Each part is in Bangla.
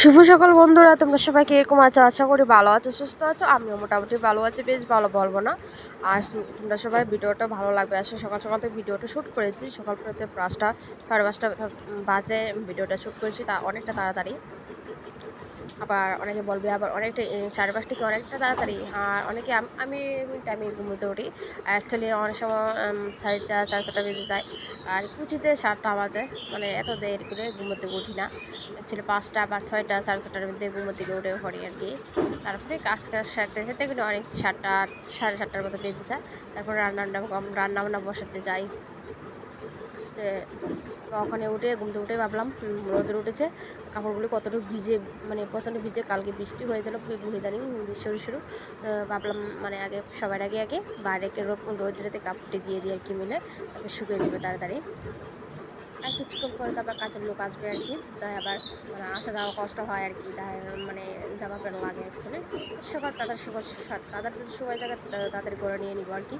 শুভ সকল বন্ধুরা, তোমরা সবাইকে এরকম আছো? আশা করি ভালো আছো, সুস্থ আছো। আমিও মোটামুটি ভালো আছি, বেশ ভালো বলব না। আর তোমরা সবাই ভিডিওটা ভালো লাগবে। আসলে সকাল সকাল থেকে ভিডিওটা শ্যুট করেছি। সকাল থেকে পাঁচটা সাড়ে পাঁচটা বাজে ভিডিওটা শ্যুট করেছি, তা অনেকটা তাড়াতাড়ি। আবার অনেকে বলবে, আবার অনেকটা সাড়ে পাঁচটা কি অনেকটা তাড়াতাড়ি? আর অনেকে আম- টাইমে ঘুমোতে উঠি। অ্যাকচুয়ালি অনেক সময় সাড়েটা সাড়ে চারটা বেজে যায়। আর কুচিতে সাতটা বাজে। মানে এত দেরি করে ঘুমোতে উঠি না। অ্যাকচুয়ালি পাঁচটা বা ছয়টা সাড়ে ছটার মধ্যে ঘুমোতে গিয়ে উঠে পড়ি আর কি। তারপরে কাজ কাজ সারতে কিন্তু অনেক সাতটা, সাড়ে সাতটার মতো বেজে যায়। তারপর রান্না রান্না রান্না বান্না বসাতে যাই। ওখানে উঠে ঘুমতে উঠে ভাবলাম রোদের উঠেছে, কাপড়গুলো কতটুকু ভিজে মানে প্রচণ্ড ভিজে, কালকে বৃষ্টি হয়েছিল শুরু শুরু। তো ভাবলাম মানে আগে, সবার আগে আগে বাইরেকে রোদ্রেতে কাপড়টি দিয়ে দিই আর কি মিলে, তারপর শুকিয়ে যাবে তাড়াতাড়ি। আর কিছুক্ষণ পরে তারপর কাজের লোক আসবে আর কি, তাই আবার মানে আসা যাওয়া কষ্ট হয় আর কি, তাই মানে জামা প্যান্ট লাগে অ্যাকচুয়ালি সবার তাদের সময় তাদের যদি সময় জায়গা তাদের করে নিয়ে নিবো আর কি।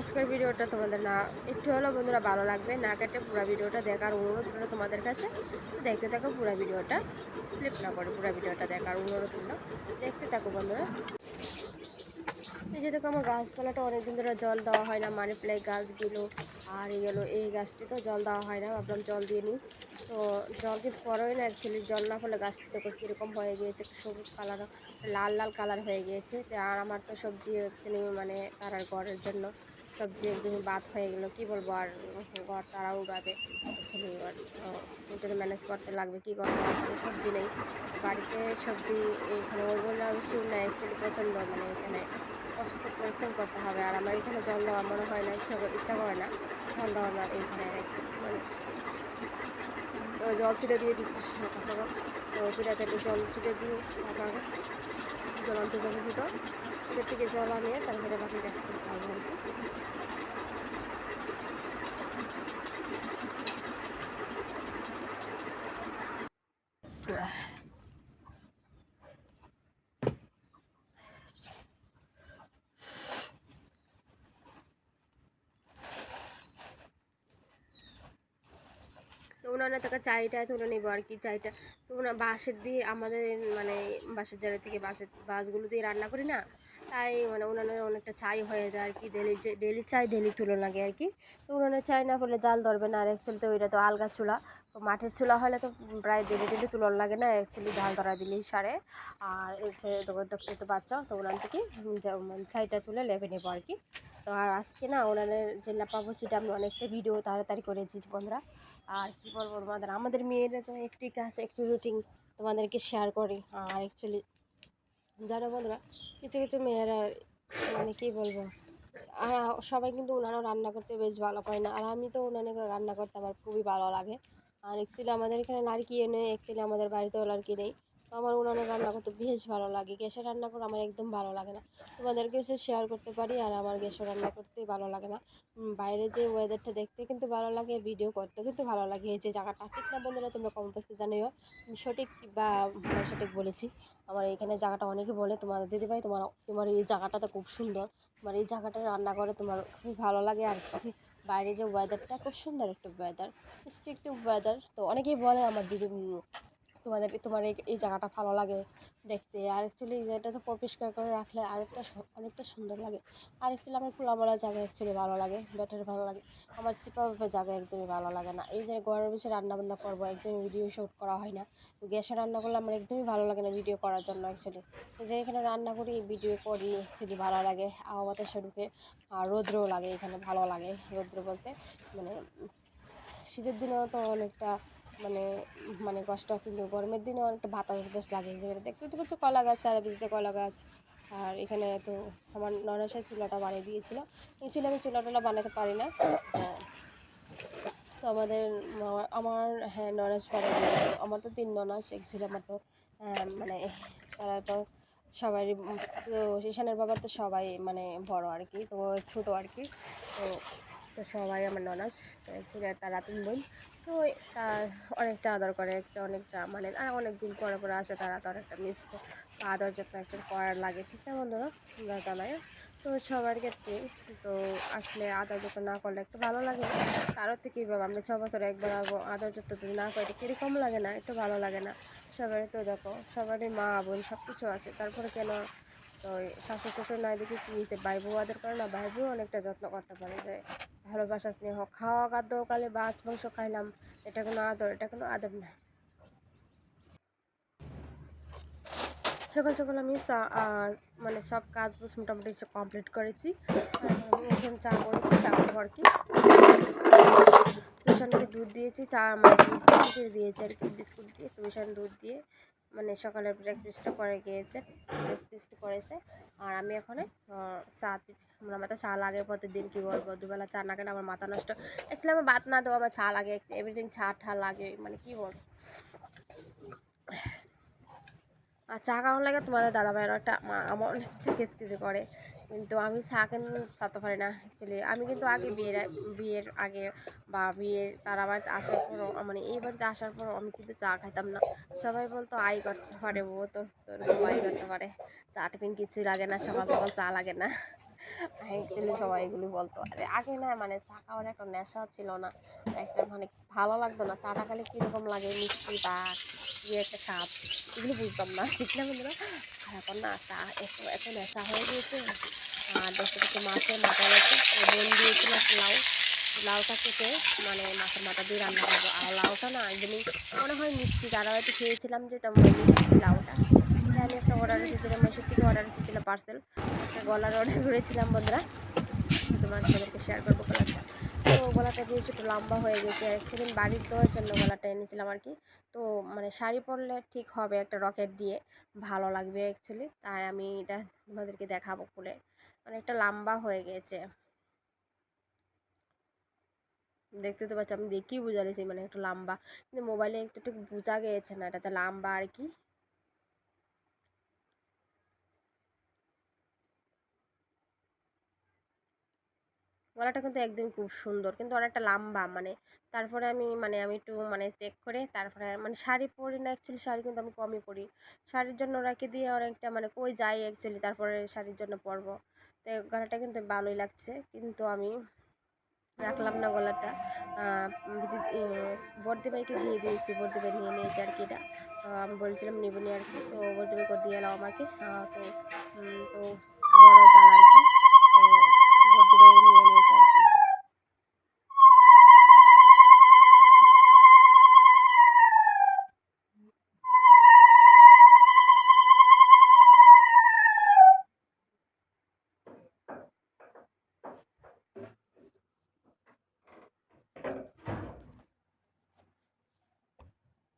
আজকের ভিডিওটা তোমাদের না একটু হলেও বন্ধুরা ভালো লাগবে। না কেটে পুরো ভিডিওটা দেখার অনুরোধ হলো তোমাদের কাছে। তো দেখতে থাকো পুরো ভিডিওটা। স্লিপ না করে পুরো ভিডিওটা দেখার অনুরোধ হলো দেখতে থাকো বন্ধুরা। এই যে দেখো আমার গাছপালাটা অনেকদিন ধরে জল দেওয়া হয় না। মানি প্লাই গাছগুলো আর এই হলো এই গাছটি তো জল দেওয়া হয় না। ভাবলাম জল দিয়ে নিই। তো জল কিন্তু পরেই না অ্যাকচুয়ালি জল না ফলে গাছটি দেখো কীরকম হয়ে গিয়েছে। সবুজ কালার লাল লাল কালার হয়ে গিয়েছে। আর আমার তো সবজি মানে তারার ঘরের জন্য। সবজি একদমই বাদ হয়ে গেলো, কী বলব? আর ঘর তারা উড়াবে। ছেলে এবার তো ম্যানেজ করতে লাগবে, কী করব? কোনো সবজি নেই। বাড়িতে সবজি এখানে না বেশি না অ্যাকচুয়ালি প্রচণ্ড মানে এখানে কষ্ট পরিশ্রম করতে হবে। আর আমার এখানে জল দেওয়া মনে হয় না, ইচ্ছা করে- না। জল দেওয়া এইখানে একটু মানে জল ছিটে দিয়ে দিচ্ছি সকাল সকাল। তো একটু জল ছিটে দিয়ে তারপর জল আনতে যাব থেকে জল আনিয়ে তারপরে বাকি কাজ করতে হবে আর কি। তো তুলে নেব আর কি চাইটা তো ওনার বাঁশের দিয়ে আমাদের মানে বাঁশের জায়গা থেকে বাঁশের বাঁশগুলো দিয়ে রান্না করি না? তাই মানে উনানে অনেকটা চাই হয়ে যায় আর কি, ডেলি ডেলি চাই, ডেলি তুলো লাগে আর কি। তো উনানে চাই না হলে জাল ধরবে না আর অ্যাকচুয়ালি তো ওইটা তো আলগা চুলা। তো মাটির চুলা হলে তো প্রায় ডেলি ডেলি তুলন লাগে না অ্যাকচুয়ালি জাল ধরা দিলেই সারে। আর দেখতে তো বাচ্চা তো ওনার থেকে মানে ছাইটা তুলে লেপে নেব আর কি। তো আর আজকে না ওনাদের যে লাপাবো সেটা আমি অনেকটা ভিডিও তাড়াতাড়ি করেছি বন্ধুরা। আর কী বলব তোমাদের, আমাদের মেয়েরা তো একটি কাজ, একটু রুটিন তোমাদেরকে শেয়ার করি। আর অ্যাকচুয়ালি যারা বন্ধুরা কিছু কিছু মেয়েরা মানে কী বলব আর সবাই কিন্তু উনানও রান্না করতে বেশ ভালো পায় না। আর আমি তো উনানে রান্না করতে আমার খুবই ভালো লাগে। আর একচুয়ালি আমাদের এখানে নারকি এনে একচুয়ালি আমাদের বাড়িতেও নারকি নেই। তো আমার উনানে রান্না করতে বেশ ভালো লাগে। গ্যাসে রান্না করে আমার একদম ভালো লাগে না। তোমাদেরকে সে শেয়ার করতে পারি আর আমার গ্যাসে রান্না করতেই ভালো লাগে না। বাইরে যে ওয়েদারটা দেখতে কিন্তু ভালো লাগে ভিডিও করতে কিন্তু ভালো লাগে। এই যে জায়গাটা ঠিক না বন্ধুরা, তোমরা কমেন্ট বক্সে জানিও। সঠিক বা সঠিক বলেছি। আমার এখানে জায়গাটা অনেকে বলে, তোমার দিদিভাই, তোমার তোমার এই জায়গাটা তো খুব সুন্দর। তোমার এই জায়গাটা রান্না করে তোমার খুব ভালো লাগে আর কি। বাইরে যে ওয়েদারটা খুব সুন্দর একটা ওয়েদার একটু ওয়েদার তো অনেকেই বলে আমার দিদি তোমাদের তোমার এই জায়গাটা ভালো লাগে দেখতে। আর অ্যাকচুয়ালি এটা তো পরিষ্কার করে রাখলে আরেকটা অনেকটা সুন্দর লাগে। আর অ্যাকচুয়ালি আমার খোলামেলা জায়গা অ্যাকচুয়ালি ভালো লাগে বেটার ভালো লাগে। আমার চিপা ভাবে জায়গা একদমই ভালো লাগে না। এই যে ঘরের বসে বান্না করব, একদমই ভিডিও শ্যুট করা হয় না। গ্যাসে রান্না করলে আমার একদমই ভালো লাগে না ভিডিও করার জন্য অ্যাকচুয়ালি যে এখানে রান্না করি ভিডিও করি অ্যাকচুয়ালি ভালো লাগে। আবহাওয়াতে সেরুকে আর রৌদ্রও লাগে এখানে, ভালো লাগে রৌদ্র বলতে। মানে শীতের দিনেও তো অনেকটা মানে মানে কষ্ট কিন্তু গরমের দিনে অনেকটা বাতাস বাতাস লাগে যেখানে দেখতে তো পাচ্ছ কলা গাছ চারিদিকে কলা গাছ। আর এখানে তো আমার ননাসের চুলাটা বানিয়ে দিয়েছিল। অ্যাকচুয়ালি আমি চুলা টুলা বানাতে পারি না। তো আমাদের আমার হ্যাঁ ননাস বানিয়ে দিয়েছিল আমার তো তিন ননাস অ্যাকচুয়ালি আমার তো মানে তারা তো সবারই উম তো ঈশানের বাবার তো সবাই মানে বড় আর কি, তো ছোটো আর কি। তো তো সবাই আমার ননাস, তো তার আপন বোন। তো অনেকটা আদর করে, একটা অনেকটা মানে আর অনেক দিন পরে পরে আসে তারা তো অনেকটা মিস করে। আদর যত্ন একটা করার লাগে, ঠিক না বন্ধুরা? জানাই তো সবার ক্ষেত্রে তো আসলে আদর যত্ন না করলে একটু ভালো লাগে তারও তো কীভাবে আমরা ছ বছর একবার আদর যত্ন যদি না করি কীরকম লাগে না? একটু ভালো লাগে না। সবারই তো দেখো, সবারই মা বোন সব কিছু আছে। তারপরে কেন তো শাশুড়ি শ্বশুর নাই দেখি কী হয়েছে? ভাই বউ আদর করে না ভাই বউ অনেকটা যত্ন করতে পারে যে ভালোবাসা, স্নেহ, খাওয়া, খাদ্য, কালে বাস মাংস খাইলাম, এটা কোনো আদর, এটা কোনো আদর না। সকাল সকাল আমি চা মানে সব কাজ মোটামুটি কমপ্লিট করেছি। এখন চা করেছি, চা খাব আর কি। টুশনকে দুধ দিয়েছি, চা মানে দিয়েছি আর কি, বিস্কুট দিয়ে টুশন দুধ দিয়ে। মানে সকালের ব্রেকফাস্টটা করে গিয়েছে ব্রেকফাস্ট করেছে। আর আমি এখন চা দি- আমার মাথা চা লাগে প্রতিদিন, কী বলব? দুবেলা চা না খেলে আমার মাথা নষ্ট। অ্যাকচুয়ালি আমার ভাত না দেবো আমার চা লাগে এভরিদিন চা ঠা লাগে মানে কি বল? আর চা খাওয়ার লাগে তোমাদের দাদা ভাইয়ের একটা আমার অনেকটা কিসকিসি করে। কিন্তু আমি চা কিন্তু চাতে পারি না অ্যাকচুয়ালি আমি কিন্তু আগে বিয়ের বিয়ের আগে বা বিয়ের, তারা বাড়িতে আসার পরও মানে এই বাড়িতে আসার পরও আমি কিন্তু চা খাইতাম না। সবাই বলতো, আই করতে পারে ও তোর তোর বউ আই করতে পারে। চা টিফিন কিছুই লাগে না সকাল সকাল চা লাগে না। অ্যাকচুয়ালি সবাই এগুলো বলতো। আরে, আগে না মানে চা খাওয়ার একটা নেশা ছিল না। একটা মানে ভালো লাগতো না। চাটা খালি কীরকম লাগে? মিষ্টি বা ইয়ে একটা স্বাদ। এগুলো বুঝতাম না। ঠিক না বন্ধুরা আর এখন না এত নেশা হয়ে গিয়েছে। আর দেখতে দেখতে মাছের মাথা গেছে। বোন দিয়েছিল লাউ লাউটা কেটে মানে মাছের মাথা দিয়ে রান্না করব। আর লাউটা না একদমই, মনে হয় মিষ্টি। তারা হয়তো খেয়েছিলাম যে তেমন মিষ্টি লাউটা। আমি একটা অর্ডার এসেছিল মেশিন থেকে অর্ডার এসেছিল পার্সেল একটা গলার অর্ডার করেছিলাম বন্ধুরা। তোমার তোমাদেরকে শেয়ার করব গলাটা তো গলাটা বেশ একটু লম্বা হয়ে গেছে। একদিন বাড়ির দেওয়ার জন্য গলাটা এনেছিলাম আর কি। তো মানে শাড়ি পরলে ঠিক হবে একটা রকেট দিয়ে। ভালো লাগবে অ্যাকচুয়ালি তাই আমি এটা তোমাদেরকে দেখাবো খুলে। মানে একটা লম্বা হয়ে গেছে। দেখতে তো পাচ্ছ, আমি দেখি বোঝা গেছি মানে একটু লম্বা। কিন্তু মোবাইলে একটু একটু বোঝা গিয়েছে না, এটাতে লম্বা আর কি। গলাটা কিন্তু একদম খুব সুন্দর, কিন্তু অনেকটা লম্বা মানে। তারপরে আমি মানে আমি একটু মানে চেক করে তারপরে মানে শাড়ি পরি না অ্যাকচুয়ালি শাড়ি কিন্তু আমি কমই পরি। শাড়ির জন্য রেখে দিয়ে অনেকটা মানে কই যাই অ্যাকচুয়ালি তারপরে শাড়ির জন্য পরবো। তো গলাটা কিন্তু ভালোই লাগছে, কিন্তু আমি রাখলাম না গলাটা। বর্দি ভাইকে দিয়ে দিয়েছি বর্দি ভাই নিয়ে নিয়েছি আর কি এটা। আমি বলছিলাম নিবনি আর কি, তো বর্দি করে দিয়ে এলাম আমাকে। তো তো বড় জাল আর কি। তো বর্দি ভাই নিয়ে